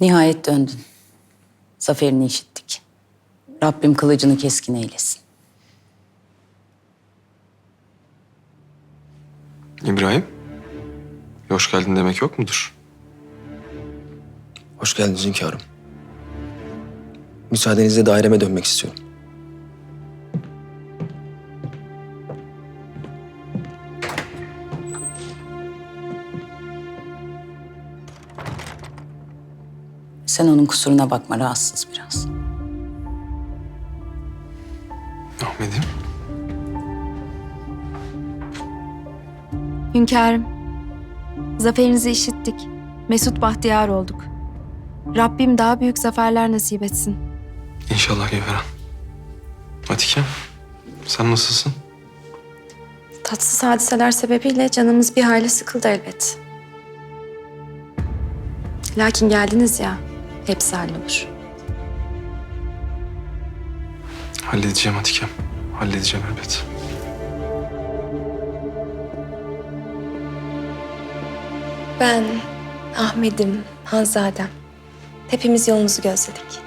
Nihayet döndün. Zaferini işittik. Rabbim kılıcını keskin eylesin. İbrahim, hoş geldin demek yok mudur? Hoş geldiniz hünkârım. Müsaadenizle daireme dönmek istiyorum. Sen onun kusuruna bakma, rahatsız biraz. Ahmet'im, Hünkârım, zaferinizi işittik. Mesut bahtiyar olduk. Rabbim daha büyük zaferler nasip etsin. inşallah Geveren. Atike, sen nasılsın? Tatsız hadiseler sebebiyle canımız bir hayli sıkıldı elbet. Lakin geldiniz ya, hepsi hallolur. Halledeceğim Atikem, halledeceğim elbet. Ben, Ahmet'im, Hanzadem. Hepimiz yolumuzu gözledik.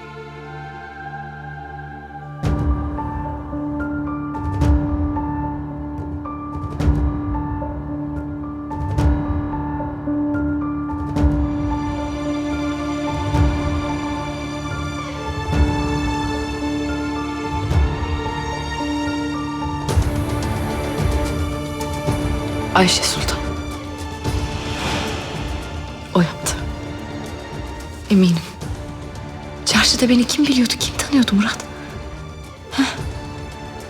Ayşe Sultan. O yaptı. Eminim. Çarşıda beni kim biliyordu, kim tanıyordu Murat? Heh.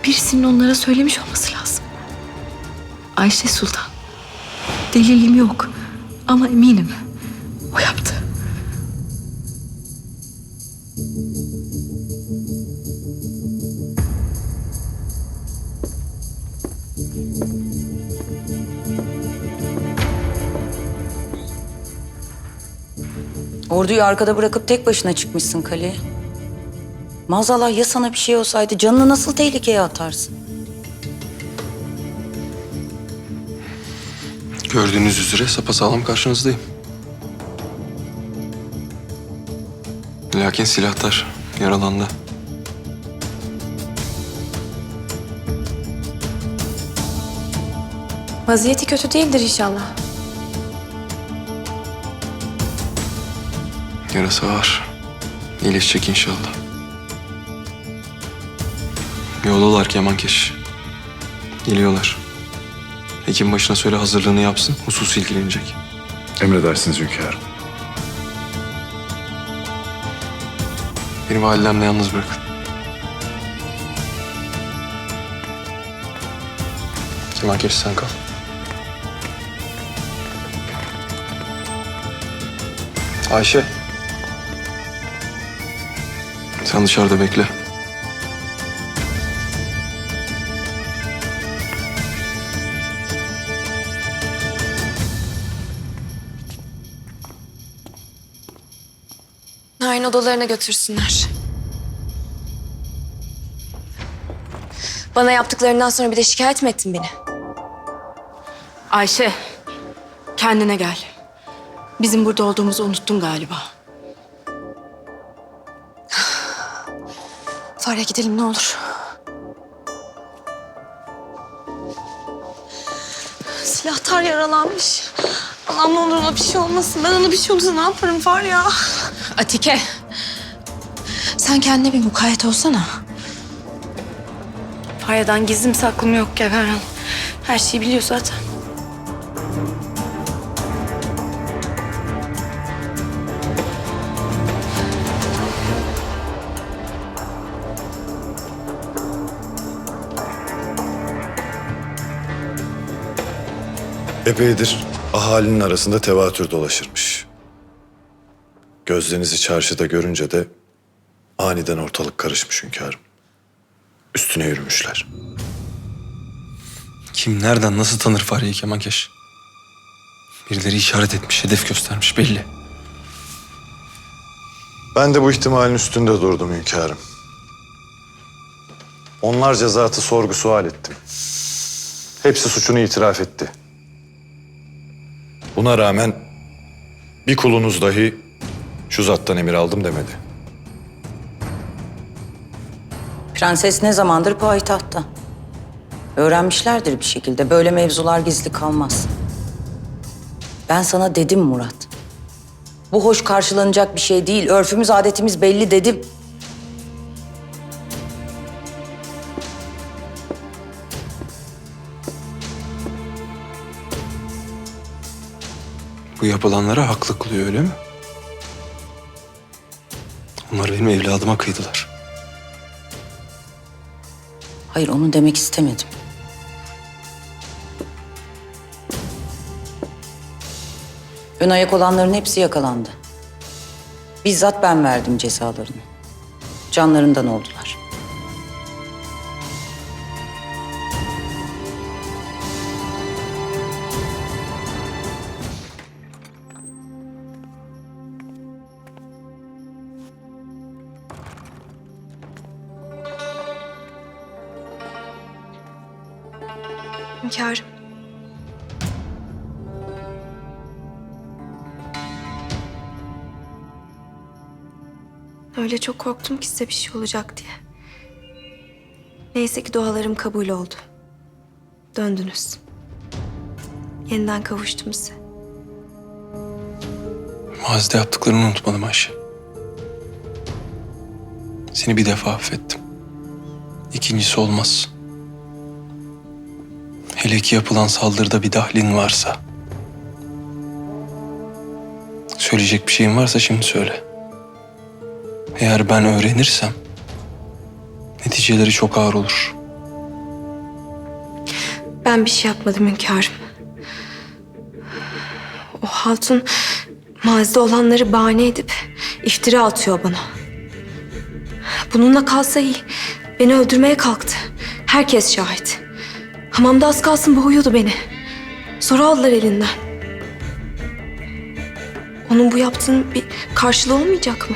Birisinin onlara söylemiş olması lazım. Ayşe Sultan. Delilim yok ama eminim. O yaptı. Orduyu arkada bırakıp tek başına çıkmışsın kaleye. Maazallah ya sana bir şey olsaydı canını nasıl tehlikeye atarsın? Gördüğünüz üzere sapasağlam karşınızdayım. Lakin silahtar yaralandı. Vaziyeti kötü değildir inşallah. Yarası ağır. İyileşecek inşallah. Yoldalar kemankeş. Geliyorlar. Hekim başına söyle hazırlığını yapsın. Husus ilgilenecek. Emredersiniz hünkârım. Beni validemle yalnız bırakın. Kemankeş sen kal. Ayşe. Sen dışarıda bekle. Narin odalarına götürsünler. Bana yaptıklarından sonra bir de şikayet mi ettin beni? Ayşe, kendine gel. Bizim burada olduğumuzu unuttun galiba. Farya gidelim ne olur. Silahtar yaralanmış. Allah'ım ne olur ona bir şey olmasın. Ben ona bir şey olursa ne yaparım Farya? Atike, sen kendine bir mukayyet olsana. Farya'dan gizlim saklım yok Gevherhan. Her şeyi biliyor zaten. Epeydir ahalinin arasında tevatür dolaşırmış. Gözlerinizi çarşıda görünce de aniden ortalık karışmış hünkârım. Üstüne yürümüşler. Kim nereden nasıl tanır Fahriye Kemankeş? Birileri işaret etmiş, hedef göstermiş belli. Ben de bu ihtimalin üstünde durdum hünkârım. Onlarca zatı sorgu sual ettim. Hepsi suçunu itiraf etti. Buna rağmen bir kulunuz dahi Şu zattan emir aldım demedi. Prenses ne zamandır payitahtta. Öğrenmişlerdir bir şekilde. Böyle mevzular gizli kalmaz. Ben sana dedim Murat. Bu hoş karşılanacak bir şey değil. Örfümüz, adetimiz belli dedim. Bu yapılanlara haklı kılıyor öyle mi? Onlar benim evladıma kıydılar. Hayır onu demek istemedim. Ön ayak olanların hepsi yakalandı. Bizzat ben verdim cezalarını. Canlarından oldular. Hünkârım. Öyle çok korktum ki size bir şey olacak diye. Neyse ki dualarım kabul oldu. Döndünüz. Yeniden kavuştum size. Mazide yaptıklarını unutmadım Ayşe. Seni bir defa affettim. İkincisi olmaz. Hele ki yapılan saldırıda bir dahlin varsa. Söyleyecek bir şeyin varsa şimdi söyle. Eğer ben öğrenirsem neticeleri çok ağır olur. Ben bir şey yapmadım hünkârım. O hatun mazide olanları bahane edip iftira atıyor bana. Bununla kalsa iyi. Beni öldürmeye kalktı. Herkes şahit. Hamamda az kalsın boğuyordu beni. Sonra aldılar elinden. Onun bu yaptığının bir karşılığı olmayacak mı?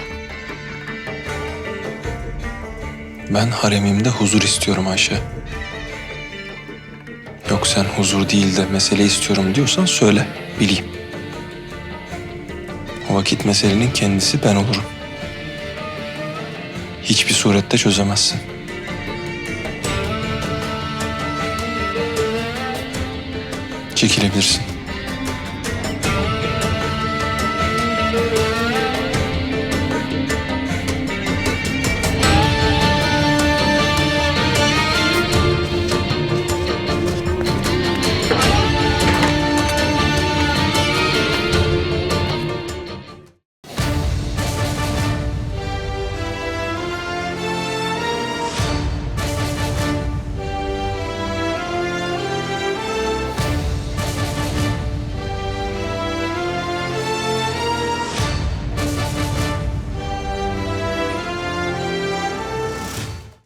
Ben haremimde huzur istiyorum Ayşe. Yok sen huzur değil de mesele istiyorum diyorsan söyle, bileyim. O vakit meselenin kendisi ben olurum. Hiçbir surette çözemezsin. Çekilebilirsin.